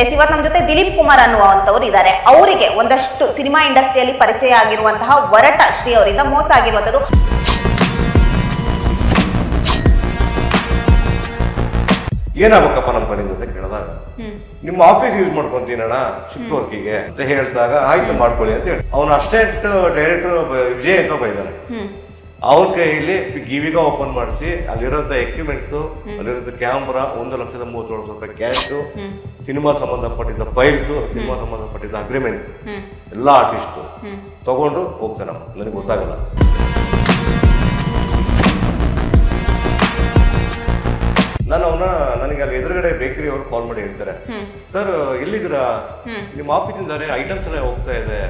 S ಇವತ್ತು ನಮ್ಮ ಜೊತೆ ದಿಲೀಪ್ ಕುಮಾರ್ ಅನ್ನುವಂಥವ್ರು ಇದ್ದಾರೆ. ಅವರಿಗೆ ಒಂದಷ್ಟು ಸಿನಿಮಾ ಇಂಡಸ್ಟ್ರಿಯಲ್ಲಿ ಪರಿಚಯ ಆಗಿರುವಂತಹ ವರಟ ಶ್ರೀ ಅವರಿಂದ ಮೋಸ ಆಗಿರುವಂಥದ್ದು. ಏನಾಗಬೇಕಪ್ಪ ನಮ್ಮ ಕಡೆಯಿಂದ ಅಂತ ಕೇಳಿದಾಗ ನಿಮ್ಮ ಆಫೀಸ್ ಯೂಸ್ ಮಾಡ್ಕೊಂತೀನಣ್ಣ ಶಿಫ್ಟ್ ವರ್ಕಿಗೆ ಅಂತ ಹೇಳ್ದಾಗ ಆಯ್ತು ಮಾಡ್ಕೊಳ್ಳಿ ಅಂತ ಹೇಳಿ. ಅವನು ಅಸಿಸ್ಟೆಂಟ್ ಡೈರೆಕ್ಟರ್ ವಿಜಯ್ ಅಂತ ಬೈದಾನೆ ಅವ್ರ ಕೈಯಲ್ಲಿ ಗಿವಿಗ ಓಪನ್ ಮಾಡಿಸಿ ಅಲ್ಲಿರೋಂಥ ಎಕ್ವಿಪ್ಮೆಂಟ್ಸು ಅಲ್ಲಿರೋಂಥ ಕ್ಯಾಮ್ರಾ ಒಂದು ಲಕ್ಷದ ಮೂವತ್ತೇಳು ಸಾವಿರ ರೂಪಾಯಿ ಕ್ಯಾಶು ಸಿನಿಮಾ ಸಂಬಂಧಪಟ್ಟಿದ್ದ ಫೈಲ್ಸು ಸಿನಿಮಾ ಸಂಬಂಧಪಟ್ಟಿದ್ದ ಅಗ್ರಿಮೆಂಟ್ಸ್ ಎಲ್ಲ ಆರ್ಟಿಸ್ಟು ತಗೊಂಡು ಹೋಗ್ತಾರೆ. ನನಗೆ ಗೊತ್ತಾಗಲ್ಲ. ನಾನು ಅವನ ನನಗೆ ಅಲ್ಲಿ ಎದುರುಗಡೆ ಬೇಕರಿ ಅವರು ಕಾಲ್ ಮಾಡಿ ಹೇಳ್ತಾರೆ. ಸರ್ ಎಲ್ಲಿದ್ದೀರಾ? ನಿಮ್ಮ ಆಫೀಸಿಂದ ಐಟಮ್ಸ್ ಎಲ್ಲ ಹೋಗ್ತಾ ಇದೆ.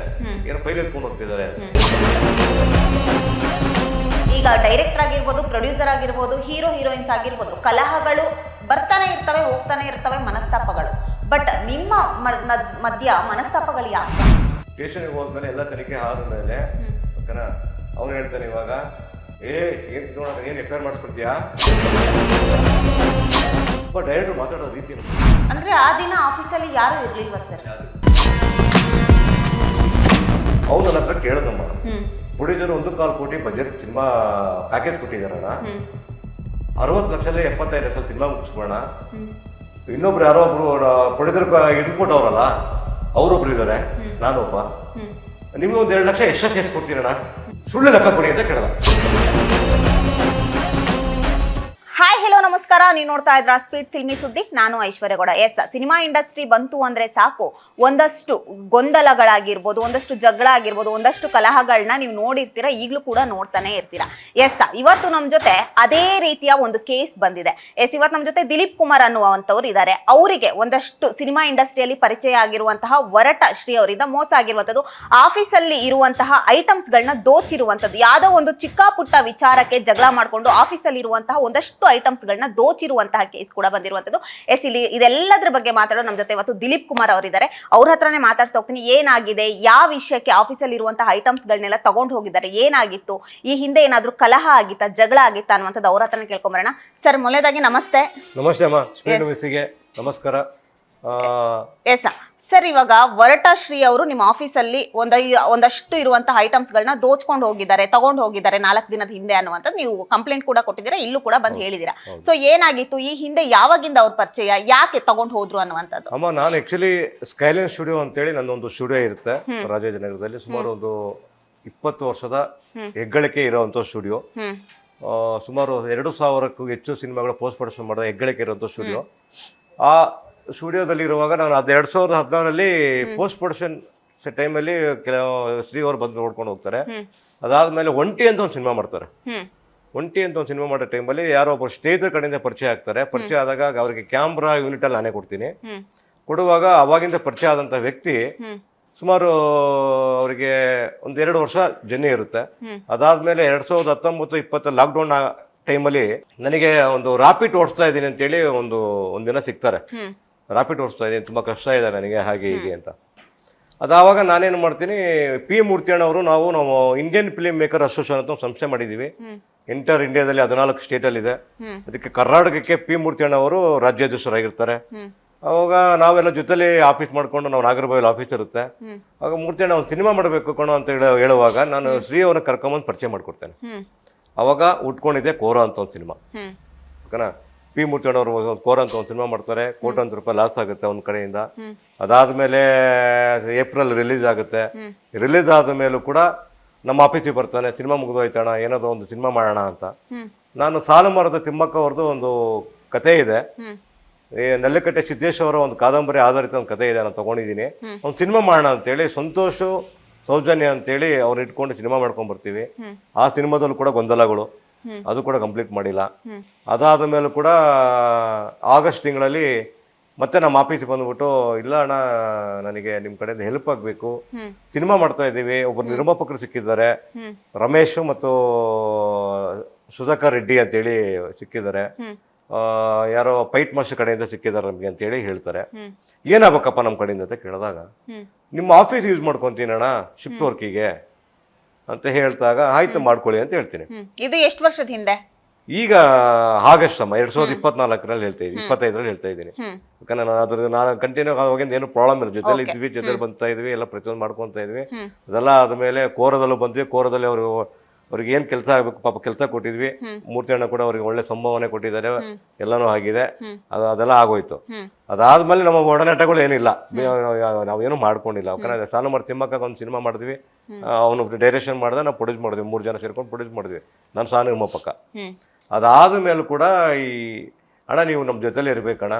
ಏನೋ ಫೈಲ್ ಎತ್ಕೊಂಡು ಹೋಗ್ತಿದ್ದಾರೆ? ಈಗ ಡೈರೆಕ್ಟರ್ ಆಗಿರ್ಬೋದು ಪ್ರೊಡ್ಯೂಸರ್ ಆಗಿರ್ಬೋದು ಹೀರೋ ಹೀರೋಯಿನ್ಸ್ ಆಗಿರ್ಬೋದು ಕಲಹಗಳು ಬರ್ತಾನೆ ಇರ್ತವೆ ಹೋಗ್ತಾನೆ ಇರ್ತವೆ ಮನಸ್ತಾಪಗಳು. ಬಟ್ ನಿಮ್ಮ ಮಧ್ಯ ಮನಸ್ತಾಪಗಳು ಯಾಕೆ ಸ್ಟೇಷನ್ಗೆ ಹೋದ್ಮೇಲೆ ಎಲ್ಲ ತನಿಖೆ ಆದ ಮೇಲೆ ಓಕೆನಾ? ಅವನು ಹೇಳ್ತಾನೆ ಇವಾಗ ಏ ಏನ್ ನೋಡೋಣ ಏನ್ ರಿಪೇರ್ ಮಾಡಿಸ್ಕೊಡ್ತೀಯಾ? ಡೈರೆಕ್ಟರ್ ಮಾತಾಡೋ ರೀತಿ ಅಂದ್ರೆ ಆ ದಿನ ಆಫೀಸಲ್ಲಿ ಯಾರು ಇರ್ಲಿಲ್ವಾ ಸರ್ ಹೌದು ನನ್ನ ಹತ್ರ ಕೇಳೋದಮ್ಮ. ಪ್ರೊಡ್ಯೂಸರ್ ಒಂದು ಕಾಲು ಕೋಟಿ ಬಜೆಟ್ ಸಿನಿಮಾ ಪ್ಯಾಕೇಜ್ ಕೊಟ್ಟಿದಾರಣ್ಣ ಅರವತ್ತು ಲಕ್ಷದಲ್ಲಿ ಎಪ್ಪತ್ತೈದು ಲಕ್ಷ ಸಿನಿಮಾ ಮುಗಿಸ್ಬೋಣ ಇನ್ನೊಬ್ರು ಯಾರೋ ಒಬ್ರು ಪ್ರೊಡ್ಯೂಸರ್ ಹಿಡ್ಕೊಟ್ಟವ್ರಲ್ಲ ಅವರೊಬ್ರು ಇದ್ದಾರೆ ನಾನೊಬ್ಬ. ನಿಮ್ಗೆ ಒಂದು ಎರಡು ಲಕ್ಷ ಎಷ್ಟು ಸೇರಿಸ್ಕೊಡ್ತೀನಣ್ಣ ಸುಳ್ಳು ಲೆಕ್ಕ ಕೊಡಿ ಅಂತ ಕೇಳ್ದ. ನಮಸ್ಕಾರ ನೀವು ನೋಡ್ತಾ ಇದ್ರ ಸ್ಪೀಡ್ ಫಿಲ್ಮಿ ಸುದ್ದಿ. ನಾನು ಐಶ್ವರ್ಯಗೌಡ. ಎಸ್, ಸಿನಿಮಾ ಇಂಡಸ್ಟ್ರಿ ಬಂತು ಅಂದ್ರೆ ಸಾಕು. ಒಂದಷ್ಟು ಗೊಂದಲಗಳಾಗಿರ್ಬೋದು, ಒಂದಷ್ಟು ಜಗಳ ಆಗಿರ್ಬೋದು ಒಂದಷ್ಟು ಕಲಹಗಳನ್ನ ನೀವು ನೋಡಿರ್ತೀರಾ, ಈಗಲೂ ಕೂಡ ನೋಡ್ತಾನೆ ಇರ್ತೀರಾ? ಎಸ್ ಇವತ್ತು ನಮ್ಮ ಜೊತೆ ಅದೇ ರೀತಿಯ ಒಂದು ಕೇಸ್ ಬಂದಿದೆ. ಎಸ್, ಇವತ್ತು ನಮ್ಮ ಜೊತೆ ದಿಲೀಪ್ ಕುಮಾರ್ ಅನ್ನುವಂಥವ್ರು ಇದ್ದಾರೆ ಅವರಿಗೆ ಒಂದಷ್ಟು ಸಿನಿಮಾ ಇಂಡಸ್ಟ್ರಿಯಲ್ಲಿ ಪರಿಚಯ ಆಗಿರುವಂತಹ ವರಟ ಶ್ರೀ ಅವರಿಂದ ಮೋಸ ಆಗಿರುವಂಥದ್ದು, ಆಫೀಸಲ್ಲಿ ಇರುವಂತಹ ಐಟಮ್ಸ್ಗಳನ್ನ ದೋಚಿರುವಂಥದ್ದು, ಯಾವುದೋ ಒಂದು ಚಿಕ್ಕ ಪುಟ್ಟ ವಿಚಾರಕ್ಕೆ ಜಗಳ ಮಾಡಿಕೊಂಡು ಆಫೀಸಲ್ಲಿ ಇರುವಂತಹ ಒಂದಷ್ಟು ಐಟಮ್ಸ್ಗಳನ್ನ ದೋಚಿರುವಂತಹ ಕೇಸ್ ಕೂಡ ಬಂದಿರುವಂಥದ್ದು. ಎಸ್ ಇಲ್ಲಿ ಇದೆಲ್ಲದರ ಬಗ್ಗೆ ಮಾತಾಡೋ ನಮ್ಮ ಜೊತೆ ಇವತ್ತು ದಿಲೀಪ್ ಕುಮಾರ್ ಅವರಿದ್ದಾರೆ. ಅವ್ರ ಹತ್ರನೇ ಮಾತಾಡ್ತಾ ಹೋಗ್ತೀನಿ. ಏನಾಗಿದೆ? ಯಾವ ವಿಷಯಕ್ಕೆ ಆಫೀಸಲ್ಲಿ ಇರುವಂತಹ ಐಟಮ್ಸ್ಗಳನ್ನೆಲ್ಲ ತಗೊಂಡು ಹೋಗಿದ್ದಾರೆ? ಏನಾಗಿತ್ತು? ಈ ಹಿಂದೆ ಏನಾದರೂ ಕಲಹ ಆಗಿತ್ತಾ ಜಗಳ ಆಗಿತ್ತ ಅನ್ನುವಂಥದ್ದು ಅವ್ರ ಹತ್ರನೇ ಕೇಳ್ಕೊಂಬರೋಣ ಸರ್ ಮೊದಲೇದಾಗಿ ನಮಸ್ತೆ. ನಮಸ್ತೆ ಅಮ್ಮ. ನಮಸ್ಕಾರ. Yes sir. ಇವಾಗ ವರಟ ಶ್ರೀ ಅವರು ನಿಮ್ಮ ಆಫೀಸಲ್ಲಿ ಒಂದ ಒಂದಷ್ಟು ಇರುವಂತಹ ಐಟಮ್ಸ್ಗಳನ್ನ ದೋಚ್ಕೊಂಡು ಹೋಗಿದ್ದಾರೆ ತಗೊಂಡು ಹೋಗಿದ್ದಾರೆ ನಾಲ್ಕು ದಿನದ ಹಿಂದೆ ಅನ್ನುವಂಥದ್ದು ನೀವು ಕಂಪ್ಲೇಂಟ್ ಕೂಡ ಕೊಟ್ಟಿದ್ದೀರಾ ಇಲ್ಲೂ ಕೂಡ ಬಂದು ಹೇಳಿದ್ದೀರಾ? ಸೊ ಏನಾಗಿತ್ತು? ಈ ಹಿಂದೆ ಯಾವಾಗಿಂದ ಅವ್ರ ಪರಿಚಯ? ಯಾಕೆ ತಗೊಂಡು ಹೋದ್ರು ಅನ್ನುವಂಥದ್ದು? ಅಮ್ಮ ನಾನು ಆಕ್ಚುಲಿ ಸ್ಕೈಲೈನ್ ಸ್ಟುಡಿಯೋ ಅಂತೇಳಿ ನನ್ನೊಂದು ಸ್ಟುಡಿಯೋ ಇರುತ್ತೆ ರಾಜಾಜಿನಗರದಲ್ಲಿ. ಸುಮಾರು ಒಂದು ಇಪ್ಪತ್ತು ವರ್ಷದ ಹೆಗ್ಗಳಿಕೆ ಇರುವಂಥ ಸ್ಟುಡಿಯೋ. ಸುಮಾರು ಎರಡು ಸಾವಿರಕ್ಕೂ ಹೆಚ್ಚು ಸಿನಿಮಾಗಳ ಪೋಸ್ಟ್ ಪ್ರೊಡಕ್ಷನ್ ಮಾಡೋ ಹೆಗ್ಗಳಿಕೆ ಇರುವಂಥ ಸ್ಟುಡಿಯೋ. ಆ ಸ್ಟುಡಿಯೋದಲ್ಲಿ ಇರುವಾಗ ನಾನು ಅದು ಎರಡು ಸಾವಿರದ ಹದಿನಾರಲ್ಲಿ ಪೋಸ್ಟ್ ಪ್ರೊಡಕ್ಷನ್ ಟೈಮಲ್ಲಿ ಕೆಲವು ಶ್ರೀ ಅವರು ಬಂದು ನೋಡ್ಕೊಂಡು ಹೋಗ್ತಾರೆ. ಅದಾದಮೇಲೆ ಒಂಟಿ ಅಂತ ಒಂದು ಸಿನಿಮಾ ಮಾಡ್ತಾರೆ. ಒಂಟಿ ಅಂತ ಒಂದು ಸಿನಿಮಾ ಮಾಡೋ ಟೈಮಲ್ಲಿ ಯಾರೋ ಒಬ್ಬರು ಸ್ನೇಹಿತರ ಕಡೆಯಿಂದ ಪರಿಚಯ ಆಗ್ತಾರೆ. ಪರಿಚಯ ಆದಾಗ ಅವರಿಗೆ ಕ್ಯಾಮ್ರಾ ಯೂನಿಟಲ್ಲಿ ನಾನೇ ಕೊಡ್ತೀನಿ. ಕೊಡುವಾಗ ಅವಾಗಿಂದ ಪರಿಚಯ ಆದಂಥ ವ್ಯಕ್ತಿ ಸುಮಾರು ಅವರಿಗೆ ಒಂದೆರಡು ವರ್ಷ ಜರ್ನಿ ಇರುತ್ತೆ. ಅದಾದ್ಮೇಲೆ ಎರಡು ಸಾವಿರದ ಹತ್ತೊಂಬತ್ತು ಇಪ್ಪತ್ತು ಲಾಕ್ಡೌನ್ ಟೈಮಲ್ಲಿ ನನಗೆ ಒಂದು ರಾಪಿಡ್ ಓಡಿಸ್ತಾ ಇದ್ದೀನಿ ಅಂತೇಳಿ ಒಂದು ಒಂದಿನ ಸಿಗ್ತಾರೆ. ರಾಪಿಡ್ ಓಡಿಸ್ತಾ ಇದ್ದೀನಿ ತುಂಬ ಕಷ್ಟ ಇದೆ ನನಗೆ ಹಾಗೆ ಹೀಗೆ ಅಂತ. ಅದಾವಾಗ ನಾನೇನು ಮಾಡ್ತೀನಿ ಪಿ ಮೂರ್ತಿಯಣ್ಣವರು ನಾವು ನಾವು ಇಂಡಿಯನ್ ಫಿಲಿಮ್ ಮೇಕರ್ ಅಸೋಸಿಯೇಷನ್ ಅಂತ ಒಂದು ಸಂಸ್ಥೆ ಮಾಡಿದ್ದೀವಿ ಇಂಟರ್ ಇಂಡಿಯಾದಲ್ಲಿ ಹದಿನಾಲ್ಕು ಸ್ಟೇಟಲ್ಲಿದೆ ಇದೆ. ಅದಕ್ಕೆ ಕರ್ನಾಟಕಕ್ಕೆ ಪಿ ಮೂರ್ತಿಯಣ್ಣವರು ರಾಜ್ಯಾಧ್ಯಕ್ಷರಾಗಿರ್ತಾರೆ. ಹ್ಮ್. ಅವಾಗ ನಾವೆಲ್ಲ ಜೊತೆಲಿ ಆಫೀಸ್ ಮಾಡ್ಕೊಂಡು ನಾವು ನಾಗರಬಾವಿಲ್ ಆಫೀಸ್ ಇರುತ್ತೆ. ಆಗ ಆಗ ಮೂರ್ತಿಯಣ್ಣ ಒಂದು ಸಿನಿಮಾ ಮಾಡಬೇಕು ಕಣೋ ಅಂತ ಹೇಳಿ ಹೇಳುವಾಗ ನಾನು ಶ್ರೀ ಅವ್ರನ್ನ ಕರ್ಕೊಂಬಂದು ಪರಿಚಯ ಮಾಡ್ಕೊಡ್ತೇನೆ. ಅವಾಗ ಉಟ್ಕೊಂಡಿದ್ದೆ ಕೋರ ಅಂತ ಒಂದು ಸಿನಿಮಾ. ಓಕೆನಾ? ಪಿ ಮೂರ್ತಿ ಒಂದು ಕೋರ್ ಅಂತ ಒಂದು ಸಿನಿಮಾ ಮಾಡ್ತಾರೆ. ಕೋಟಂತ ರೂಪಾಯಿ ಲಾಸ್ ಆಗುತ್ತೆ ಒಂದು ಕಡೆಯಿಂದ. ಅದಾದ್ಮೇಲೆ ಏಪ್ರಿಲ್ ರಿಲೀಸ್ ಆಗುತ್ತೆ. ರಿಲೀಸ್ ಆದ ಮೇಲೂ ಕೂಡ ನಮ್ಮ ಆಫೀಸಿಗೆ ಬರ್ತಾನೆ ಸಿನಿಮಾ ಮುಗಿದೋಯ್ತಣ್ಣ ಏನಾದ್ರು ಒಂದು ಸಿನಿಮಾ ಮಾಡೋಣ ಅಂತ. ನಾನು ಸಾಲು ಮರದ ತಿಮ್ಮಕ್ಕ ಅವ್ರದ್ದು ಒಂದು ಕತೆ ಇದೆ. ಈ ನೆಲ್ಲಕಟ್ಟೆ ಸಿದ್ದೇಶ್ ಅವರ ಒಂದು ಕಾದಂಬರಿ ಆಧಾರಿತ ಒಂದು ಕತೆ ಇದೆ ನಾನು ತಗೊಂಡಿದ್ದೀನಿ. ಒಂದು ಸಿನಿಮಾ ಮಾಡೋಣ ಅಂತೇಳಿ ಸಂತೋಷ ಸೌಜನ್ಯ ಅಂತೇಳಿ ಅವ್ರು ಇಟ್ಕೊಂಡು ಸಿನಿಮಾ ಮಾಡ್ಕೊಂಡ್ ಬರ್ತೀವಿ ಆ ಸಿನಿಮಾದಲ್ಲೂ ಕೂಡ ಗೊಂದಲಗಳು. ಅದು ಕೂಡ ಕಂಪ್ಲೀಟ್ ಮಾಡಿಲ್ಲ. ಅದಾದ ಮೇಲೂ ಕೂಡ ಆಗಸ್ಟ್ ತಿಂಗಳಲ್ಲಿ ಮತ್ತೆ ನಮ್ಮ ಆಫೀಸಿಗೆ ಬಂದ್ಬಿಟ್ಟು ಇಲ್ಲ ಅಣ್ಣ ನನಗೆ ನಿಮ್ಮ ಕಡೆಯಿಂದ ಹೆಲ್ಪ್ ಆಗಬೇಕು. ಸಿನಿಮಾ ಮಾಡ್ತಾ ಇದ್ದೀವಿ. ಒಬ್ಬರು ನಿರ್ಮಾಪಕರು ಸಿಕ್ಕಿದ್ದಾರೆ. ರಮೇಶ್ ಮತ್ತು ಸುಧಾಕರ್ ರೆಡ್ಡಿ ಅಂತೇಳಿ ಸಿಕ್ಕಿದ್ದಾರೆ. ಆ, ಯಾರೋ ಪೈಟ್ ಮಾಸ್ಟರ್ ಕಡೆಯಿಂದ ಸಿಕ್ಕಿದ್ದಾರೆ ನಮಗೆ ಅಂತೇಳಿ ಹೇಳ್ತಾರೆ. ಏನಾಗಬೇಕಪ್ಪ ನಮ್ಮ ಕಡೆಯಿಂದ ಅಂತ ಕೇಳಿದಾಗ ನಿಮ್ಮ ಆಫೀಸ್ ಯೂಸ್ ಮಾಡ್ಕೊತೀನಣ್ಣ ಶಿಫ್ಟ್ ವರ್ಕಿಗೆ ಅಂತ ಹೇಳ್ದಾಗ ಆಯ್ತು ಮಾಡ್ಕೊಳ್ಳಿ ಅಂತ ಹೇಳ್ತೀನಿ. ಇದು ಎಷ್ಟು ವರ್ಷದ ಹಿಂದೆ? ಈಗ ಆಗಸ್ಟ್ ಅಮ್ಮ ಎರಡ್ ಸಾವಿರದ ಇಪ್ಪತ್ನಾಲ್ಕರಲ್ಲಿ ಹೇಳ್ತಾ ಇದ್ದೀನಿ ಇಪ್ಪತ್ತೈದರಲ್ಲಿ ಹೇಳ್ತಾ ಇದ್ದೀನಿ. ಯಾಕಂದ್ರೆ ನಾನು ಅದ್ರ ನಾನು ಕಂಟಿನ್ಯೂ ಹೋಗಿಂದ ಏನು ಪ್ರಾಬ್ಲಮ್ ಇಲ್ಲ. ಜೊತೆಲಿ ಇದ್ವಿ ಜೊತೆಲಿ ಬಂತಾ ಇದ್ವಿ ಎಲ್ಲ ಪ್ರತಿಯೊಂದು ಮಾಡ್ಕೊತಾ ಇದ್ವಿ. ಅದೆಲ್ಲ ಆದ್ಮೇಲೆ ಕೋರದಲ್ಲೂ ಬಂದ್ವಿ ಕೋರದಲ್ಲಿ ಅವರು ಅವ್ರಿಗೆ ಏನ್ ಕೆಲಸ ಆಗ್ಬೇಕು? ಪಾಪ ಕೆಲಸ ಕೊಟ್ಟಿದ್ವಿ. ಮೂರ್ತಿ ಅಣ್ಣ ಕೂಡ ಅವ್ರಿಗೆ ಒಳ್ಳೆ ಸಂಭಾವನೆ ಕೊಟ್ಟಿದ್ದಾರೆ. ಎಲ್ಲಾನು ಆಗಿದೆ. ಅದು ಅದೆಲ್ಲ ಆಗೋಯ್ತು. ಅದಾದ್ಮೇಲೆ ನಮ್ಮ ಒಡನಾಟಗಳು ಏನಿಲ್ಲ. ನಾವೇನು ಮಾಡ್ಕೊಂಡಿಲ್ಲ. ಯಾಕಂದ್ರೆ ಸಾಲುಮಾರ್ ತಿಮ್ಮಕ್ಕ ಒಂದು ಸಿನಿಮಾ ಮಾಡಿದ್ವಿ. ಅವನು ಡೈರೆಕ್ಷನ್ ಮಾಡಿದ ನಾವು ಪ್ರೊಡ್ಯೂಸ್ ಮಾಡಿದ್ವಿ. ಮೂರು ಜನ ಸೇರ್ಕೊಂಡು ಪ್ರೊಡ್ಯೂಸ್ ಮಾಡಿದ್ವಿ. ನಾನು ಸಾನು ನಿಮ್ಮ ಅದಾದ ಮೇಲೆ ಕೂಡ ಈ ಅಣ್ಣ ನೀವು ನಮ್ಮ ಜೊತೆಲಿ ಇರ್ಬೇಕಣ್ಣ.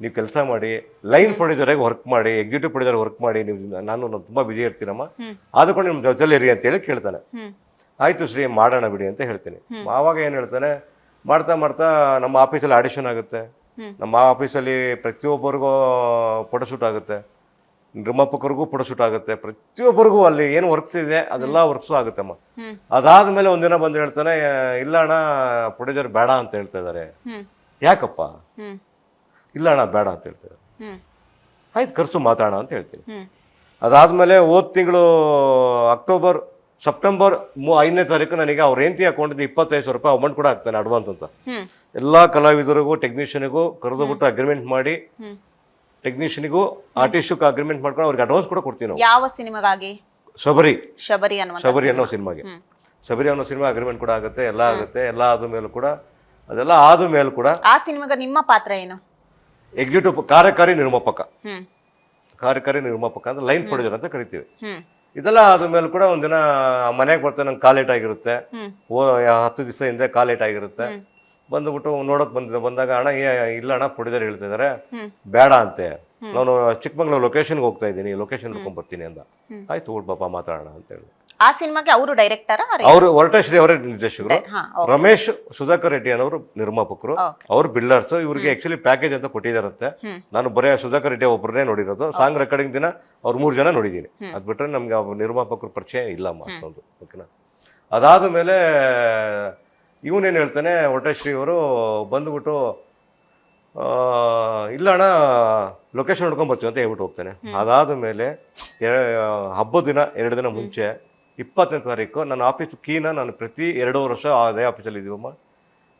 ನೀವು ಕೆಲಸ ಮಾಡಿ ಲೈನ್ ಪ್ರೊಡ್ಯೂಸರ್ಗೆ ವರ್ಕ್ ಮಾಡಿ ಎಕ್ಸಿಕ್ಯೂಟಿವ್ ಪ್ರೊಡ್ಯೂಸರ್ ವರ್ಕ್ ಮಾಡಿ ನೀವು ನಾನು ತುಂಬಾ ಬಿಜಿ ಇರ್ತೀನಮ್ಮ. ಅದಕ್ಕೊಂಡು ಆದ್ಕೊಂಡು ನಿಮ್ಮ ಜೊತೆಲಿ ಇರಿ ಅಂತೇಳಿ ಕೇಳ್ತಾನೆ. ಹ್ಮ್. ಆಯ್ತು ಶ್ರೀ ಮಾಡೋಣ ಬಿಡಿ ಅಂತ ಹೇಳ್ತೀನಿ. ಆವಾಗ ಏನು ಹೇಳ್ತಾನೆ ಮಾಡ್ತಾ ಮಾಡ್ತಾ ನಮ್ಮ ಆಫೀಸಲ್ಲಿ ಆಡಿಷನ್ ಆಗುತ್ತೆ. ನಮ್ಮ ಆಫೀಸಲ್ಲಿ ಪ್ರತಿಯೊಬ್ಬರಿಗೂ ಫೋಟೋಶೂಟ್ ಆಗುತ್ತೆ. ನಿರ್ಮಾಪಕರಿಗೂ ಫೋಟೋಶೂಟ್ ಆಗುತ್ತೆ. ಪ್ರತಿಯೊಬ್ಬರಿಗೂ ಅಲ್ಲಿ ಏನು ವರ್ಕ್ಸ್ ಇದೆ ಅದೆಲ್ಲ ವರ್ಕ್ಸು ಆಗುತ್ತಮ್ಮ. ಅದಾದ ಅದಾದ್ಮೇಲೆ ಒಂದಿನ ಬಂದು ಹೇಳ್ತಾನೆ ಇಲ್ಲ ಅಣ್ಣ ಪ್ರೊಡ್ಯೂಸರ್ ಬೇಡ ಅಂತ ಹೇಳ್ತಾ ಇದ್ದಾರೆ ಯಾಕಪ್ಪ? ಇಲ್ಲ ಅಣ್ಣ ಬೇಡ ಅಂತ ಹೇಳ್ತಾರೆ ಆಯ್ತು ಖರ್ಚು ಮಾತಾಡೋಣ ಅಂತ ಹೇಳ್ತೀನಿ. ಅದಾದ್ಮೇಲೆ ಹೋದ ತಿಂಗಳು ಅಕ್ಟೋಬರ್ ಸೆಪ್ಟೆಂಬರ್ ಮೂ ಐದನೇ ತಾರೀಕು ನನಗೆ ಅವ್ರ ಹೆಂಡತಿ ಅಕೌಂಟಿಂದ ಇಪ್ಪತ್ತೈದು ಸಾವಿರ ರೂಪಾಯಿ ಅಮೌಂಟ್ ಕೂಡ ಆಗ್ತಾನೆ ಅಡ್ವಾನ್ಸ್ ಅಂತ. ಎಲ್ಲ ಕಲಾವಿದರಿಗೂ ಟೆಕ್ನಿಷಿಯನ್ಗೂ ಕರೆದುಬಿಟ್ಟು ಅಗ್ರಿಮೆಂಟ್ ಮಾಡಿ ಟೆಕ್ನಿಷಿಯನ್ಗೂ ಆರ್ಟಿಸ್ಟಿಗೂ ಅಗ್ರಿಮೆಂಟ್ ಮಾಡ್ಕೊಂಡು ಅವ್ರಿಗೆ ಅಡ್ವಾನ್ಸ್ ಕೂಡ ಕೊಡ್ತೀವಿ ನಾವು. ಯಾವ ಸಿನಿಮಾಗಾಗಿ? ಶಬರಿ. ಶಬರಿ ಅನ್ನೋ ಶಬರಿ ಅನ್ನೋ ಸಿನಿಮಾಗೆ. ಶಬರಿ ಅನ್ನೋ ಸಿನಿಮಾ ಅಗ್ರಿಮೆಂಟ್ ಕೂಡ ಆಗುತ್ತೆ ಎಲ್ಲ ಆಗುತ್ತೆ ಎಲ್ಲ ಆದ ಮೇಲೂ ಕೂಡ ಅದೆಲ್ಲ ಆದ ಮೇಲೆ ಕೂಡ ಆ ಸಿನಿಮಾಗ ನಿಮ್ಮ ಪಾತ್ರ ಏನು? ಎಕ್ಸಿಕ್ಯೂಟಿವ್ ಕಾರ್ಯಕಾರಿ ನಿರ್ಮಾಪಕ. ಕಾರ್ಯಕಾರಿ ನಿರ್ಮಾಪಕ ಅಂದ್ರೆ ಲೈನ್ ಪ್ರೊಡ್ಯೂಸರ್ ಅಂತ ಕರಿತೀವಿ. ಇದೆಲ್ಲ ಆದ್ಮೇಲೆ ಕೂಡ ಒಂದಿನ ಮನೆಗೆ ಬರ್ತೇನೆ ನಂಗೆ ಕಾಲೇಟ್ ಆಗಿರುತ್ತೆ ಓ ಹತ್ತು ದಿವಸ ಹಿಂದೆ ಕಾಲೇಟ್ ಆಗಿರುತ್ತೆ ಬಂದ್ಬಿಟ್ಟು ನೋಡಕ್ ಬಂದಿದ್ದೆ. ಬಂದಾಗ ಅಣ್ಣ ಏ- ಇಲ್ಲ ಅಣ್ಣ ಪ್ರೊಡ್ಯೂಸರ್ ಹೇಳ್ತಿದ್ದಾರೆ. ಬೇಡ ಅಂತೆ. ನಾನು ಚಿಕ್ಕಮಂಗ್ಳೂರು ಲೊಕೇಶನ್ಗೆ ಹೋಗ್ತಾ ಇದ್ದೀನಿ. ಲೊಕೇಶನ್ ನೋಡ್ಕೊಂಡ್ ಬರ್ತೀನಿ ಅಂತ ಆಯ್ತು ಪಾಪ ಮಾತಾಡೋಣ ಅಂತ ಹೇಳಿ. ಆ ಸಿನಿಮಾಗೆ ಅವರು ಡೈರೆಕ್ಟರ್ ಅವರು ವರಟಶ್ರೀ ಅವರೇ ನಿರ್ದೇಶಕರು. ರಮೇಶ್ ಸುಧಾಕರ್ ರೆಡ್ಡಿ ಅನ್ನೋರು ನಿರ್ಮಾಪಕರು ಅವರು ಬಿಲ್ಡರ್ಸ್ ಇವ್ರಿಗೆ ಆಕ್ಚುಲಿ ಪ್ಯಾಕೇಜ್ ಅಂತ ಕೊಟ್ಟಿದಾರಂತೆ ನಾನು ಬರೀ ಸುಧಾಕರ್ ರೆಡ್ಡಿ ಒಬ್ಬರನ್ನೇ ನೋಡಿರೋದು. ಸಾಂಗ್ ರೆಕಾರ್ಡಿಂಗ್ ದಿನ ಅವ್ರು ಮೂರು ಜನ ನೋಡಿದ್ದೀನಿ. ಅದ್ ಬಿಟ್ರೆ ನಮ್ಗೆ ಅವ್ರ ನಿರ್ಮಾಪಕರ ಪರಿಚಯ ಇಲ್ಲ ಮಾತೊಂದು ಓಕೆನಾ ಅದಾದ ಮೇಲೆ ಇವನೇನು ಹೇಳ್ತಾನೆ ವರಟಶ್ರೀ ಅವರು ಬಂದ್ಬಿಟ್ಟು ಇಲ್ಲ ಅಣ್ಣ ಲೊಕೇಶನ್ ನೋಡ್ಕೊಂಡ್ ಬರ್ತೀವಿ ಅಂತ ಹೇಳ್ಬಿಟ್ಟು ಹೋಗ್ತಾನೆ. ಅದಾದ ಮೇಲೆ ಹಬ್ಬದ ದಿನ ಎರಡು ದಿನ ಮುಂಚೆ ಇಪ್ಪತ್ತನೇ ತಾರೀಕು ನನ್ನ ಆಫೀಸ್ ಕೀನ ನಾನು ಪ್ರತಿ ಎರಡು ವರ್ಷ ಅದೇ ಆಫೀಸಲ್ಲಿ ಇದೀವಮ್ಮ.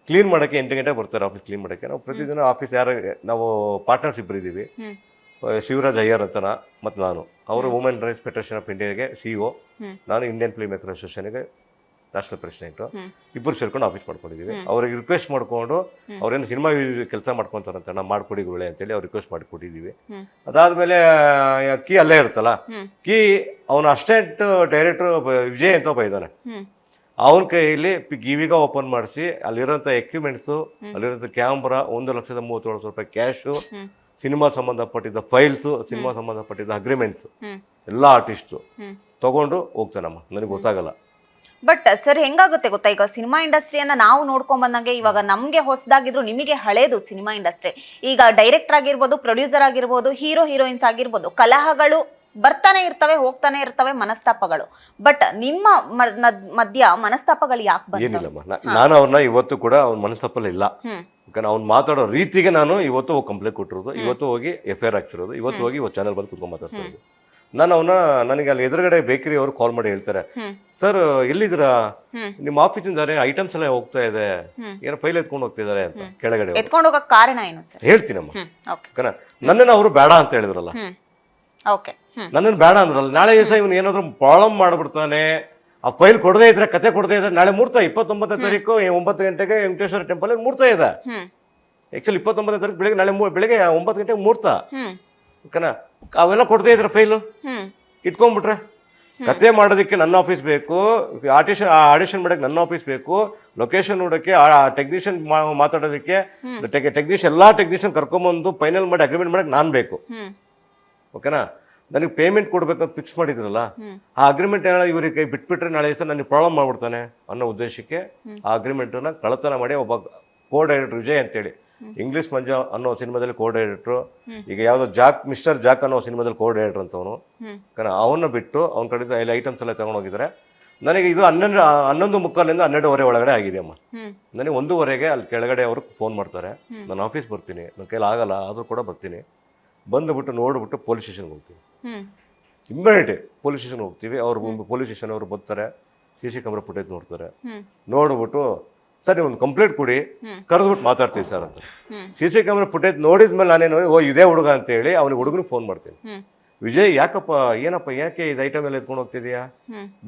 ಕ್ಲೀನ್ ಮಾಡೋಕ್ಕೆ ಎಂಟು ಗಂಟೆಗೆ ಬರ್ತಾರೆ ಆಫೀಸ್ ಕ್ಲೀನ್ ಮಾಡೋಕ್ಕೆ. ನಾವು ಪ್ರತಿದಿನ ಆಫೀಸ್ ಯಾರು ನಾವು ಪಾರ್ಟ್ನರ್ಸ್ ಇಬ್ಬರು ಇದ್ದೀವಿ ಶಿವರಾಜ್ ಅಯ್ಯರ್ ಅಂತ ಮತ್ತು ನಾನು. ಅವರು ವುಮೆನ್ ರೈಟ್ಸ್ ಫೆಡರೇಷನ್ ಆಫ್ ಇಂಡಿಯಾಗೆ ಸಿ ಒ. ನಾನು ಇಂಡಿಯನ್ ಫಿಲ್ಮ್ ಮೇಕರ್ ಅಸೋಸಿಯೇಷನ್ಗೆ ನ್ಯಾಷನಲ್ ಪ್ರೆಸಿಡೆಂಟು ಇಬ್ಬರು ಸೇರ್ಕೊಂಡು ಆಫೀಸ್ ಮಾಡ್ಕೊಂಡಿದ್ದೀವಿ ಅವ್ರಿಗೆ ರಿಕ್ವೆಸ್ಟ್ ಮಾಡ್ಕೊಂಡು ಅವ್ರೇನು ಸಿನಿಮಾ ಕೆಲಸ ಮಾಡ್ಕೊಂತಾರಂತ ನಾವು ಮಾಡ್ಕೊಡಿ ಗುಳೆ ಅಂತೇಳಿ ಅವ್ರು ರಿಕ್ವೆಸ್ಟ್ ಮಾಡಿಕೊಟ್ಟಿದ್ದೀವಿ ಅದಾದಮೇಲೆ ಕೀ ಅಲ್ಲೇ ಇರುತ್ತಲ್ಲ. ಕೀ ಅವನ ಅಸಿಸ್ಟೆಂಟ್ ಡೈರೆಕ್ಟರ್ ವಿಜಯ್ ಅಂತ ಒಬ್ಬ ಇದ್ದಾನೆ ಅವನ ಕೈಯಲ್ಲಿ ಗಿವಿಗ ಓಪನ್ ಮಾಡಿಸಿ ಅಲ್ಲಿರೋಂಥ ಎಕ್ವಿಪ್ಮೆಂಟ್ಸು ಅಲ್ಲಿರೋಂಥ ಕ್ಯಾಮ್ರಾ ಒಂದು ಲಕ್ಷದ ಮೂವತ್ತೇಳು ಸಾವಿರ ರೂಪಾಯಿ ಕ್ಯಾಶು ಸಿನಿಮಾ ಸಂಬಂಧಪಟ್ಟಿದ್ದ ಫೈಲ್ಸು ಸಿನಿಮಾ ಸಂಬಂಧಪಟ್ಟಿದ್ದ ಅಗ್ರಿಮೆಂಟ್ಸು ಎಲ್ಲ ಆರ್ಟಿಸ್ಟು ತಗೊಂಡು ಹೋಗ್ತಾನಮ್ಮ. ನನಗೆ ಗೊತ್ತಾಗಲ್ಲ. ಬಟ್ ಸರ್ ಹೆಂಗಾಗುತ್ತೆ ಗೊತ್ತಾ? ಈಗ ಸಿನಿಮಾ ಇಂಡಸ್ಟ್ರಿಯನ್ನ ನಾವು ನೋಡ್ಕೊಂಡ್ ಬಂದಂಗೆ ಇವಾಗ ನಮ್ಗೆ ಹೊಸದಾಗಿದ್ರು ನಿಮಗೆ ಹಳೇದು ಸಿನಿಮಾ ಇಂಡಸ್ಟ್ರಿ ಈಗ ಡೈರೆಕ್ಟರ್ ಆಗಿರ್ಬೋದು ಪ್ರೊಡ್ಯೂಸರ್ ಆಗಿರ್ಬೋದು ಹೀರೋ ಹೀರೋಯಿನ್ಸ್ ಆಗಿರ್ಬೋದು ಕಲಹಗಳು ಬರ್ತಾನೆ ಇರ್ತವೆ ಹೋಗ್ತಾನೆ ಇರ್ತವೆ ಮನಸ್ತಾಪಗಳು. ಬಟ್ ನಿಮ್ಮ ಮಧ್ಯ ಮನಸ್ತಾಪಗಳು ಯಾಕೆ ಏನಿಲ್ಲಮ್ಮ. ನಾನು ಅವ್ರನ್ನ ಇವತ್ತು ಕೂಡ ಅವ್ನ ಮನಸ್ತಾಪಲ್ಲಿ ಇಲ್ಲ. ಯಾಕಂದ್ರೆ ಅವ್ನು ಮಾತಾಡೋ ರೀತಿಗೆ ನಾನು ಇವತ್ತು ಹೋಗಿ ಕಂಪ್ಲೇಂಟ್ ಕೊಟ್ಟಿರೋದು. ಇವತ್ತು ಹೋಗಿ ಎಫ್ ಐ ಆರ್ ಹಾಕ್ಸಿರೋದು. ಇವತ್ತು ಹೋಗಿ ಇವತ್ತು ಚಾನಲ್ ಬಂದು ಕುತ್ಕೊಂಡು ಮಾತಾಡ್ತಾ ಇರೋದು. ನಾನು ಅವನ ನನಗೆ ಅಲ್ಲಿ ಎದುರುಗಡೆ ಬೇಕರಿ ಅವರು ಕಾಲ್ ಮಾಡಿ ಹೇಳ್ತಾರೆ. ಸರ್ ಎಲ್ಲಿದ್ದೀರಾ. ನಿಮ್ಮ ಆಫೀಸಿಂದ ಐಟಮ್ಸ್ ಎಲ್ಲ ಹೋಗ್ತಾ ಇದೆ. ಏನೋ ಫೈಲ್ ಎತ್ಕೊಂಡು ಹೋಗ್ತಿದ್ದಾರೆ ಅಂತ ಕೆಳಗಡೆ. ಎತ್ಕೊಂಡು ಹೋಗೋ ಕಾರಣ ಏನು ಸರ್? ಹೇಳ್ತೀನಮ್ಮ. ಓಕೆ. ನನ್ನನ್ನು ಅವರು ಬೇಡ ಅಂತ ಹೇಳಿದ್ರಲ್ಲ. ಓಕೆ. ನನ್ನನ್ನು ಬೇಡ ಅಂದ್ರಲ್ಲ. ನಾಳೆ ದಿವಸ ಇವನು ಏನಾದ್ರು ಪ್ರಾಬ್ಲಮ್ ಮಾಡ್ಬಿಡ್ತಾನೆ. ಆ ಫೈಲ್ ಕೊಡದೇ ಇದ್ರೆ ಕತೆ ಕೊಡದೇ ಇದ್ರೆ ನಾಳೆ ಮೂರ್ತ ಇಪ್ಪತ್ತೊಂಬತ್ತನೇ ತಾರೀಕು ಒಂಬತ್ತು ಗಂಟೆಗೆ ವೆಂಕಟೇಶ್ವರ ಟೆಂಪಲ್ ಮೂರ್ತ ಇದೆ. ಆಕ್ಚುಲಿ ಇಪ್ಪತ್ತೊಂಬತ್ತನೇ ತಾರೀಕು ಬೆಳಿಗ್ಗೆ ನಾಳೆ ಬೆಳಿಗ್ಗೆ ಒಂಬತ್ತು ಗಂಟೆಗೆ ಮೂರ್ತ ಓಕೆನಾ? ಅವೆಲ್ಲ ಕೊಡ್ತಾ ಇದ್ರ ಫೈಲು? ಇಟ್ಕೊಂಡ್ಬಿಟ್ರೆ? ಕತೆ ಮಾಡೋದಕ್ಕೆ ನನ್ನ ಆಫೀಸ್ ಬೇಕು ಆಡಿಷನ್ ಆಡಿಷನ್ ಮಾಡೋಕ್ಕೆ ನನ್ನ ಆಫೀಸ್ ಬೇಕು ಲೊಕೇಶನ್ ನೋಡೋಕ್ಕೆ ಟೆಕ್ನಿಷಿಯನ್ ಮಾತಾಡೋದಕ್ಕೆ ಟೆಕ್ನಿಷಿಯನ್ ಎಲ್ಲ ಟೆಕ್ನಿಷಿಯನ್ ಕರ್ಕೊಂಬಂದು ಫೈನಲ್ ಮಾಡಿ ಅಗ್ರಿಮೆಂಟ್ ಮಾಡಕ್ಕೆ ನಾನು ಬೇಕು. ಓಕೆನಾ? ನನಗೆ ಪೇಮೆಂಟ್ ಕೊಡ್ಬೇಕಂತ ಫಿಕ್ಸ್ ಮಾಡಿದ್ರಲ್ಲ ಆ ಅಗ್ರಿಮೆಂಟ್ ಏನಾದ್ರು ಇವರಿಗೆ ಕೈ ಬಿಟ್ಬಿಟ್ರೆ ನಾಳೆ ದಿವಸ ನನಗೆ ಪ್ರಾಬ್ಲಮ್ ಮಾಡ್ಬಿಡ್ತಾನೆ ಅನ್ನೋ ಉದ್ದೇಶಕ್ಕೆ ಆ ಅಗ್ರಿಮೆಂಟನ್ನು ಕಳತನ ಮಾಡಿ ಒಬ್ಬ ಕೋ ಡೈರೆಕ್ಟರ್ ವಿಜಯ್ ಅಂತೇಳಿ. ಇಂಗ್ಲಿಷ್ ಮಂಜು ಅನ್ನೋ ಸಿನಿಮಾದಲ್ಲಿ ಕೋ ಡೈರೆಕ್ಟ್ರು ಈಗ ಯಾವುದೋ ಜಾಕ್ ಮಿಸ್ಟರ್ ಜಾಕ್ ಅನ್ನೋ ಸಿನಿಮಾದಲ್ಲಿ ಕೋ ಡೈರೆಕ್ಟರ್ ಅಂತವನು. ಅವನು ಕಾರಣ ಅವನ್ನ ಬಿಟ್ಟು ಅವ್ನ ಕಡೆಯಿಂದ ಎಲ್ಲ ಐಟಮ್ಸ್ ಎಲ್ಲ ತಗೊಂಡೋಗಿದ್ರೆ. ನನಗೆ ಇದು ಹನ್ನೊಂದು ಹನ್ನೊಂದು ಮುಕ್ಕಾಲಿಂದ ಹನ್ನೆರಡುವರೆ ಒಳಗಡೆ ಆಗಿದೆ ಅಮ್ಮ. ನನಗೆ ಒಂದೂವರೆಗೆ ಅಲ್ಲಿ ಕೆಳಗಡೆ ಅವರು ಫೋನ್ ಮಾಡ್ತಾರೆ. ನಾನು ಆಫೀಸ್ ಬರ್ತೀನಿ. ನನ್ನ ಕೈಲಿ ಆಗಲ್ಲ ಆದರೂ ಕೂಡ ಬರ್ತೀನಿ. ಬಂದುಬಿಟ್ಟು ನೋಡಿಬಿಟ್ಟು ಪೊಲೀಸ್ ಸ್ಟೇಷನ್ಗೆ ಹೋಗ್ತೀನಿ ಇಮ್ಮಿಡಿಯೇಟ್ ಪೊಲೀಸ್ ಸ್ಟೇಷನ್ ಹೋಗ್ತೀವಿ. ಅವ್ರು ಪೊಲೀಸ್ ಸ್ಟೇಷನ್ ಅವರು ಬರ್ತಾರೆ. ಸಿ ಸಿ ಕ್ಯಾಮ್ರಾ ಫುಟೇಜ್ ನೋಡ್ತಾರೆ ನೋಡ್ಬಿಟ್ಟು ಸರ್ ನೀವು ಒಂದು ಕಂಪ್ಲೇಂಟ್ ಕೊಡಿ ಕರೆದ್ಬಿಟ್ಟು ಮಾತಾಡ್ತೀವಿ ಸರ್ ಅಂತ. ಸಿ ಸಿ ಕ್ಯಾಮ್ರಾ ಫುಟೇಜ್ ನೋಡಿದ್ಮೇಲೆ ನಾನೇನು ಓ ಇದೇ ಹುಡುಗ ಅಂತ ಹೇಳಿ ಅವನಿಗೆ ಹುಡುಗನಿಗೆ ಫೋನ್ ಮಾಡ್ತೀನಿ. ವಿಜಯ್ ಯಾಕಪ್ಪ ಏನಪ್ಪ ಯಾಕೆ ಇದು ಐಟಮ್ ಎಲ್ಲ ಎತ್ಕೊಂಡು ಹೋಗ್ತಿದ್ಯಾ?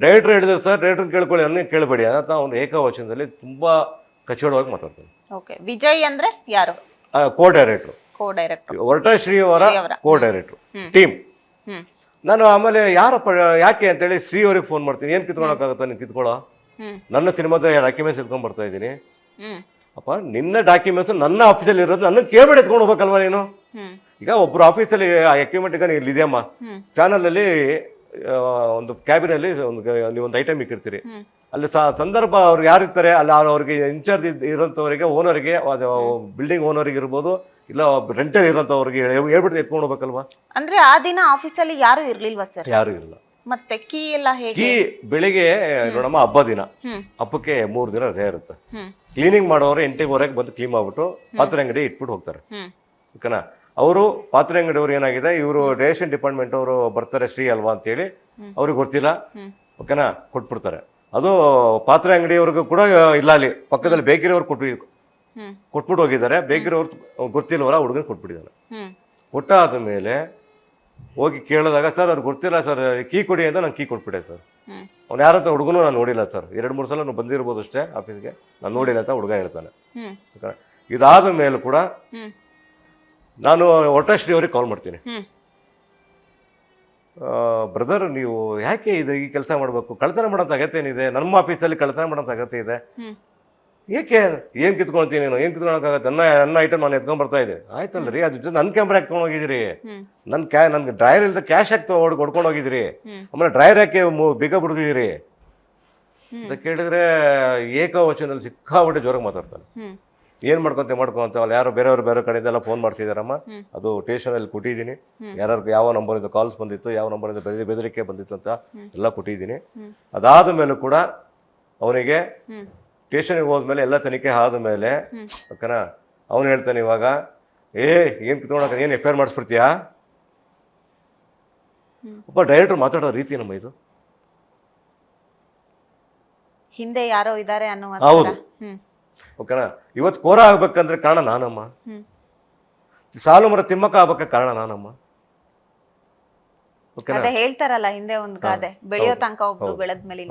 ಡೈರೆಕ್ಟರ್ ಹೇಳಿದ್ರೆ ಸರ್ ಡೈರೆಕ್ಟರ್ ಕೇಳ್ಕೊಳ್ಳಿ ಅನ್ನೇ ಕೇಳಬೇಡಿ. ಅಂತ ಅವ್ನು ಏಕವಚನದಲ್ಲಿ ತುಂಬಾ ಕಚೋಡವಾಗಿ ಮಾತಾಡ್ತಾನೆ. ಓಕೆ. ವಿಜಯ್ ಅಂದ್ರೆ ಯಾರು? ಕೋ ಡೈರೆಕ್ಟ್ರು ಕೋ ಡೈರೆಕ್ಟರ್ ಹೊರಟ ಶ್ರೀ ಅವರ. ಕೋ ಡೈರೆಕ್ಟ್ರು ಟೀಮ್ ನಾನು ಆಮೇಲೆ ಯಾರಪ್ಪ ಯಾಕೆ ಅಂತೇಳಿ ಶ್ರೀ ಅವ್ರಿಗೆ ಫೋನ್ ಮಾಡ್ತೀನಿ. ಏನು ಕಿತ್ಕೊಳಕ್ಕಾಗತ್ತಾ ನೀನು ಕಿತ್ಕೊಳ್ಳೋ ನನ್ನ ಸಿನಿಮಾದ ಡಾಕ್ಯುಮೆಂಟ್ಸ್ ಎತ್ಕೊಂಡ್ ಬರ್ತಾ ಇದ್ದೀನಿ. ಅಪ್ಪ ನಿನ್ನ ಡಾಕ್ಯುಮೆಂಟ್ಸ್ ನನ್ನ ಆಫೀಸಲ್ಲಿ ಇರೋದು ನನ್ನ ಕೇಳ್ಬೇಡಿ ಎತ್ಕೊಂಡು ಹೋಗ್ಬೇಕಲ್ವಾ ನೀನು? ಈಗ ಒಬ್ರು ಆಫೀಸಲ್ಲಿ ಆ ಎಕ್ವಿಪ್ಮೆಂಟ್ ಈಗ ಇಲ್ಲಿ ಇದೆಯಮ್ಮ ಚಾನೆಲ್ ಚಾನಲಲ್ಲಿ ಒಂದು ಕ್ಯಾಬಿನಲ್ಲಿ ಒಂದು ನೀವೊಂದು ಒಂದು ಐಟಮ್ ಇಕ್ಕಿರ್ತೀರಿ. ಅಲ್ಲಿ ಸಂದರ್ಭ ಅವ್ರು ಯಾರು ಇರ್ತಾರೆ ಅಲ್ಲಿ ಅವ್ರು ಅವ್ರಿಗೆ ಇನ್ಚಾರ್ಜ್ ಇರೋಂಥವ್ರಿಗೆ ಓನರ್ಗೆ ಬಿಲ್ಡಿಂಗ್ ಓನರ್ಗೆ ಇರ್ಬೋದು ಇಲ್ಲ ರೆಂಟಲ್ ಇರೋಂಥವ್ರಿಗೆ ಹೇಳ್- ಹೇಳ್ಬಿಟ್ಟು ಎತ್ಕೊಂಡು ಹೋಗ್ಬೇಕಲ್ವಾ? ಅಂದ್ರೆ ಆ ದಿನ ಆಫೀಸಲ್ಲಿ ಯಾರು ಇರ್ಲಿಲ್ವಾ ಸರ್ ಯಾರು ಇರಲ್ಲ ಮತ್ತೆ ಕೀ ಎಲ್ಲ ಹೇಗೆ? ಈ ಬೆಳಿಗ್ಗೆ ನೋಡಮ್ಮ ಹಬ್ಬ ದಿನ. ಹಬ್ಬಕ್ಕೆ ಮೂರು ದಿನ ರಜೆ ಇರುತ್ತೆ. ಕ್ಲೀನಿಂಗ್ ಮಾಡೋರು ಎಂಟಿವರೆಗೆ ಬಂದು ಕ್ಲೀನ್ ಮಾಡ್ಬಿಟ್ಟು ಪಾತ್ರೆ ಅಂಗಡಿ ಇಟ್ಬಿಟ್ಟು ಹೋಗ್ತಾರೆ. ಓಕೆನಾ? ಅವರು ಪಾತ್ರೆ ಅಂಗಡಿಯವ್ರು ಏನಾಗಿದೆ ಇವರು ರೇಷನ್ ಡಿಪಾರ್ಟ್ಮೆಂಟ್ ಅವರು ಬರ್ತಾರೆ ಶ್ರೀ ಅಲ್ವಾ ಅಂತೇಳಿ ಅವ್ರಿಗೆ ಗೊತ್ತಿಲ್ಲ. ಓಕೆನಾ? ಕೊಟ್ಬಿಡ್ತಾರೆ. ಅದು ಪಾತ್ರೆ ಅಂಗಡಿಯವ್ರಿಗೂ ಕೂಡ ಇಲ್ಲ ಅಲ್ಲಿ. ಪಕ್ಕದಲ್ಲಿ ಬೇಕರಿ ಅವ್ರು ಹ್ಮ್. ಕೊಟ್ಬಿಟ್ಟು ಹೋಗಿದ್ದಾರೆ. ಬೇಕರಿ ಅವ್ರು ಗೊತ್ತಿಲ್ಲವರ ಹುಡುಗನ ಕೊಟ್ಬಿಟ್ಟಿದ್ದಾರೆ ಕೊಟ್ಟಾದ ಮೇಲೆ ಹೋಗಿ ಕೇಳಿದಾಗ ಸರ್ ಅವ್ರು ಗೊತ್ತಿಲ್ಲ ಸರ್ ಕೀ ಕೊಡಿ ಅಂತ ನಾನು ಕೀ ಕೊಟ್ಬಿಟ್ಟೆ ಸರ್. ಅವ್ನು ಯಾರಂತ ಹುಡುಗನು ನಾನು ನೋಡಿಲ್ಲ ಸರ್. ಎರಡು ಮೂರು ಸಲ ನಾನು ಬಂದಿರ್ಬೋದು ಅಷ್ಟೇ ಆಫೀಸ್ಗೆ. ನಾನು ನೋಡಿಲ್ಲ ಅಂತ ಹುಡುಗ ಹೇಳ್ತಾನೆ. ಇದಾದ ಮೇಲೆ ಕೂಡ ನಾನು ಒಟ್ಟಶ್ರೀ ಅವ್ರಿಗೆ ಕಾಲ್ ಮಾಡ್ತೀನಿ ಬ್ರದರ್ ನೀವು ಯಾಕೆ ಇದು ಈ ಕೆಲಸ ಮಾಡಬೇಕು? ಕಳ್ತನ ಮಾಡೋಂಥ ಅಗತ್ಯ ಏನಿದೆ? ನಮ್ಮ ಆಫೀಸಲ್ಲಿ ಕಳ್ತನ ಮಾಡೋಂಥ ಅಗತ್ಯ ಇದೆ? ಏಕೆ ಏನ್ ಕಿತ್ಕೊಳ್ತೀನಿ ನೀನು? ಏನು ಕಿತ್ಕೊಳಕ್ಕಾಗತ್ತೆ? ನನ್ನ ನನ್ನ ಐಟಮ್ ನಾನು ಎತ್ಕೊಂಡ್ ಬರ್ತಾ ಇದ್ದೆ. ಆಯ್ತಲ್ಲ ರೀ ಅದ್ರ ಜೊತೆ ನನ್ನ ಕ್ಯಾಮ್ರಾ ಯಾಕೆ ಹೋಗಿದ್ದೀರಿ ಹ್ಮ್. ನನ್ನ ಕ್ಯಾ ನನ್ಗೆ ಡ್ರೈರ್ ಇಲ್ಲದೆ ಕ್ಯಾಶ್ ಯಾಕೆ ತೊಗೊಂಡು ಹೊಡ್ಕೊಂಡು ಹೋಗಿದ್ದೀರಿ ಹ್ಮ್. ಆಮೇಲೆ ಡ್ರೈರ್ ಯಾಕೆ ಬೇಗ ಬಿಡ್ದಿದ್ದೀರಿ ಅಂತ ಕೇಳಿದ್ರೆ ಏಕವಚನದಲ್ಲಿ ಸಿಕ್ಕಾಬಿಟ್ಟು ಜೋರಾಗಿ ಮಾತಾಡ್ತಾನೆ. ಏನ್ ಮಾಡ್ಕೊಂತ ಮಾಡ್ಕೊ ಅಂತ ಅಲ್ಲಿ ಯಾರೋ ಬೇರೆಯವ್ರು ಬೇರೆ ಕಡೆಯಿಂದ ಎಲ್ಲ ಫೋನ್ ಮಾಡ್ತಿದಾರಮ್ಮ ಅದು ಸ್ಟೇಷನಲ್ಲಿ ಕೊಟ್ಟಿದ್ದೀನಿ. ಯಾರು ಯಾವ ನಂಬರ್ ಇಂದ ಕಾಲ್ಸ್ ಬಂದಿತ್ತು ಯಾವ ನಂಬರಿಂದ ಬೆದರಿ ಬೆದರಿಕೆ ಬಂದಿತ್ತು ಅಂತ ಎಲ್ಲ ಕೊಟ್ಟಿದ್ದೀನಿ. ಅದಾದ ಮೇಲೂ ಕೂಡ ಅವನಿಗೆ ಸ್ಟೇಷನ್ಗೆ ಹೋದ್ಮೇಲೆ ಎಲ್ಲ ತನಿಖೆ ಆದ ಮೇಲೆ. ಓಕೆನಾ ಅವನು ಹೇಳ್ತಾನೆ ಇವಾಗ ಏ ಏನು ಕಿತ್ಕೊಳಕ ಏನು ಎಫ್ ಐ ಆರ್ ಮಾಡಿಸ್ಬಿಡ್ತೀಯಾ ಒಬ್ಬ ಡೈರೆಕ್ಟರ್ ಮಾತಾಡೋ ರೀತಿ ನಮ್ಮ ಇದು? ಹಿಂದೆ ಯಾರೋ ಇದ್ದಾರೆ ಹೌದು. ಓಕೆನಾ? ಇವತ್ತು ಕೋರ ಆಗ್ಬೇಕಂದ್ರೆ ಕಾರಣ ನಾನಮ್ಮ. ಸಾಲು ಮರ ತಿಮ್ಮಕ್ಕ ಆಗ್ಬೇಕ ಕಾರಣ ನಾನಮ್ಮ. ಹೇಳ್ತಾರಲ್ಲ ಹಿಂದೆ ಒಂದು ಗಾದೆ ಬೆಳೆಯೋ ತನಕ ಒಬ್ರು ಬೆಳೆದ್ಮೇಲೆ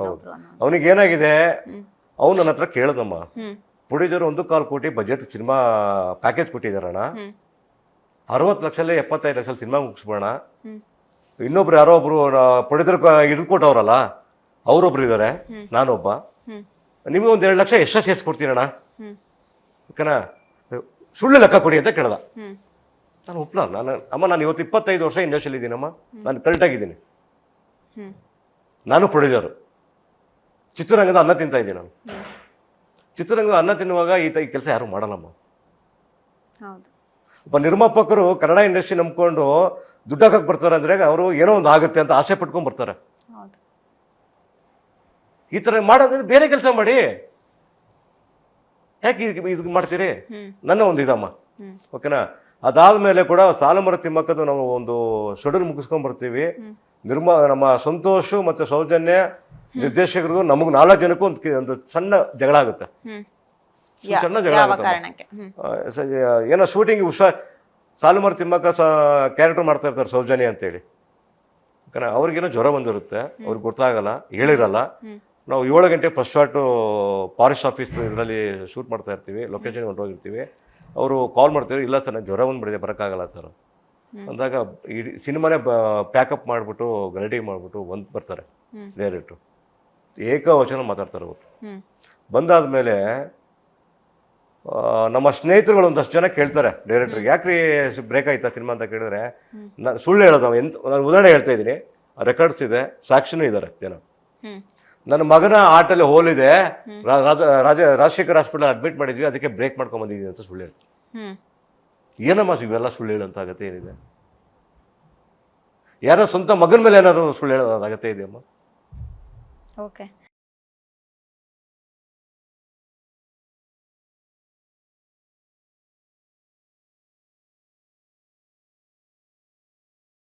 ಅವನಿಗೆ ಏನಾಗಿದೆ? ಅವ್ನು ನನ್ನ ಹತ್ರ ಕೇಳದಮ್ಮ. ಪ್ರೊಡ್ಯೂಸರ್ ಒಂದು ಕಾಲ್ ಕೋಟಿ ಬಜೆಟ್ ಸಿನಿಮಾ ಪ್ಯಾಕೇಜ್ ಕೊಟ್ಟಿದಾರಣ್ಣ. ಅರವತ್ತು ಲಕ್ಷಲ್ಲೇ ಎಪ್ಪತ್ತೈದು ಲಕ್ಷ ಸಿನಿಮಾ ಮುಗಿಸ್ಬೋಣ ಇನ್ನೊಬ್ರು ಯಾರೋ ಒಬ್ರು ಪ್ರೊಡ್ಯೂಸರ್ ಹಿಡಿದು ಕೊಟ್ಟವ್ರಲ್ಲ ಅವರೊಬ್ರು ಇದ್ದಾರೆ ನಾನೊಬ್ಬ. ನಿಮಗೆ ಒಂದು ಎರಡು ಲಕ್ಷ ಎಷ್ಟ ಸೇರಿಸ್ಕೊಡ್ತೀನಣ್ಣ ಓಕೆನಾ? ಸುಳ್ಳು ಲೆಕ್ಕ ಕೊಡಿ ಅಂತ ಕೇಳ್ದ. ನಾನು ಒಪ್ಲ ನಾನು ಅಮ್ಮ ನಾನು ಇವತ್ತು ಇಪ್ಪತ್ತೈದು ವರ್ಷ ಇಂಡಸ್ಟ್ರಿಯಲ್ಲಿ ಇದ್ದೀನಮ್ಮ ನಾನು ಕರೆಕ್ಟಾಗಿದ್ದೀನಿ ಆಗಿದ್ದೀನಿ. ನಾನು ಪ್ರೊಡ್ಯೂಸರು ಚಿತ್ರರಂಗದ ಅನ್ನ ತಿಂತಾ ಇದ್ದೀನಿ ನಾನು. ಚಿತ್ರರಂಗದ ಅನ್ನ ತಿನ್ನುವಾಗ ಈ ತ- ಈ ಕೆಲಸ ಯಾರು ಮಾಡಲ್ಲಮ್ಮ. ಒಬ್ಬ ನಿರ್ಮಾಪಕರು ಕನ್ನಡ ಇಂಡಸ್ಟ್ರಿ ನಂಬ್ಕೊಂಡು ದುಡ್ಡು ಹಾಕಕ್ಕೆ ಬರ್ತಾರೆ ಅಂದರೆ ಅವರು ಏನೋ ಒಂದು ಆಗುತ್ತೆ ಅಂತ ಆಸೆ ಪಟ್ಕೊಂಡು ಬರ್ತಾರೆ. ಈ ಥರ ಮಾಡೋದ್ರೆ ಬೇರೆ ಕೆಲಸ ಮಾಡಿ. ಯಾಕೆ ಇದು ಇದು ಮಾಡ್ತೀರಿ? ನನ್ನ ಒಂದು ಇದಮ್ಮ. ಓಕೆನಾ? ಅದಾದ ಮೇಲೆ ಕೂಡ ಸಾಲುಮರ ತಿಮ್ಮಕ್ಕದು ನಾವು ಒಂದು ಶೆಡ್ಯೂಲ್ ಮುಗಿಸ್ಕೊಂಡ್ ಬರ್ತೀವಿ. ನಿರ್ಮ ನಮ್ಮ ಸಂತೋಷ ಮತ್ತೆ ಸೌಜನ್ಯ ನಿರ್ದೇಶಕರಿಗೂ ನಮಗ್ ನಾಲ್ಕು ಜನಕ್ಕೂ ಒಂದು ಒಂದು ಸಣ್ಣ ಜಗಳ ಆಗುತ್ತೆ. ಸಣ್ಣ ಜಗಳ ಆಗುತ್ತೆ ಏನೋ ಶೂಟಿಂಗ್ ಹುಷಾರ್ ಸಾಲುಮರ ತಿಮ್ಮಕ್ಕ ಕ್ಯಾರೆಕ್ಟರ್ ಮಾಡ್ತಾ ಇರ್ತಾರೆ ಸೌಜನ್ಯ ಅಂತೇಳಿ. ಯಾಕಂದ್ರೆ ಅವ್ರಿಗೇನೋ ಜ್ವರ ಬಂದಿರುತ್ತೆ ಅವ್ರಿಗೆ ಗೊತ್ತಾಗಲ್ಲ ಹೇಳಿರಲ್ಲ. ನಾವು ಏಳು ಗಂಟೆ ಫಸ್ಟ್ ಶಾರ್ಟು ಫಾರೆಸ್ಟ್ ಆಫೀಸ್ ಇದರಲ್ಲಿ ಶೂಟ್ ಮಾಡ್ತಾ ಇರ್ತೀವಿ ಲೊಕೇಶನ್ ಹೊಂಟೋಗಿರ್ತೀವಿ ಅವರು ಕಾಲ್ ಮಾಡ್ತೀವಿ ಇಲ್ಲ ಸರ್ ನಾನು ಜ್ವರ ಬಂದ್ಬಿಡಿದೆ ಬರೋಕ್ಕಾಗಲ್ಲ ಸರ್. ಅಂದಾಗ ಇಡೀ ಸಿನಿಮಾನೇ ಪ್ಯಾಕಪ್ ಮಾಡಿಬಿಟ್ಟು ಗ್ರೈಡಿಂಗ್ ಮಾಡಿಬಿಟ್ಟು ಬಂದು ಬರ್ತಾರೆ. ಡೈರೆಕ್ಟು ಡೈರೆಕ್ಟ್ರು ಏಕವಚನ ಮಾತಾಡ್ತಾರೆ ಅವತ್ತು. ಬಂದಾದ ಮೇಲೆ ನಮ್ಮ ಸ್ನೇಹಿತರುಗಳು ಒಂದಷ್ಟು ಜನ ಕೇಳ್ತಾರೆ ಡೈರೆಕ್ಟ್ರಿಗೆ ಯಾಕ್ರಿ ಬ್ರೇಕ್ ಆಯ್ತಾ ಸಿನಿಮಾ ಅಂತ ಕೇಳಿದ್ರೆ ನಾನು ಸುಳ್ಳು ಹೇಳೋದು ಎಂತ ನಾನು ಉದಾಹರಣೆ ಹೇಳ್ತಾ ಇದ್ದೀನಿ. ರೆಕಾರ್ಡ್ಸ್ ಇದೆ ಸಾಕ್ಷಿನೂ ಇದ್ದಾರೆ ಜನ. ನನ್ನ ಮಗನ ಆಟಲ್ಲಿ ಹೋಲಿದೆ ರಾಜ ರಾಜ ರಾಜಶೇಖರ್ ಹಾಸ್ಪಿಟಲ್ ಅಡ್ಮಿಟ್ ಮಾಡಿದ್ವಿ ಅದಕ್ಕೆ ಬ್ರೇಕ್ ಮಾಡ್ಕೊಂಡ್ ಬಂದಿದ್ದೀನಿ ಅಂತ ಸುಳ್ಳು ಹೇಳ್ತೀನಿ ಏನಮ್ಮ ಇವೆಲ್ಲ ಸುಳ್ಳು ಹೇಳೋಂಥ ಅಗತ್ಯ ಏನಿದೆ? ಯಾರೋ ಸ್ವಂತ ಮಗನ ಮೇಲೆ ಏನಾದರೂ ಸುಳ್ಳು ಹೇಳೋದು ಅಗತ್ಯ ಇದೆಯಮ್ಮ? ಓಕೆ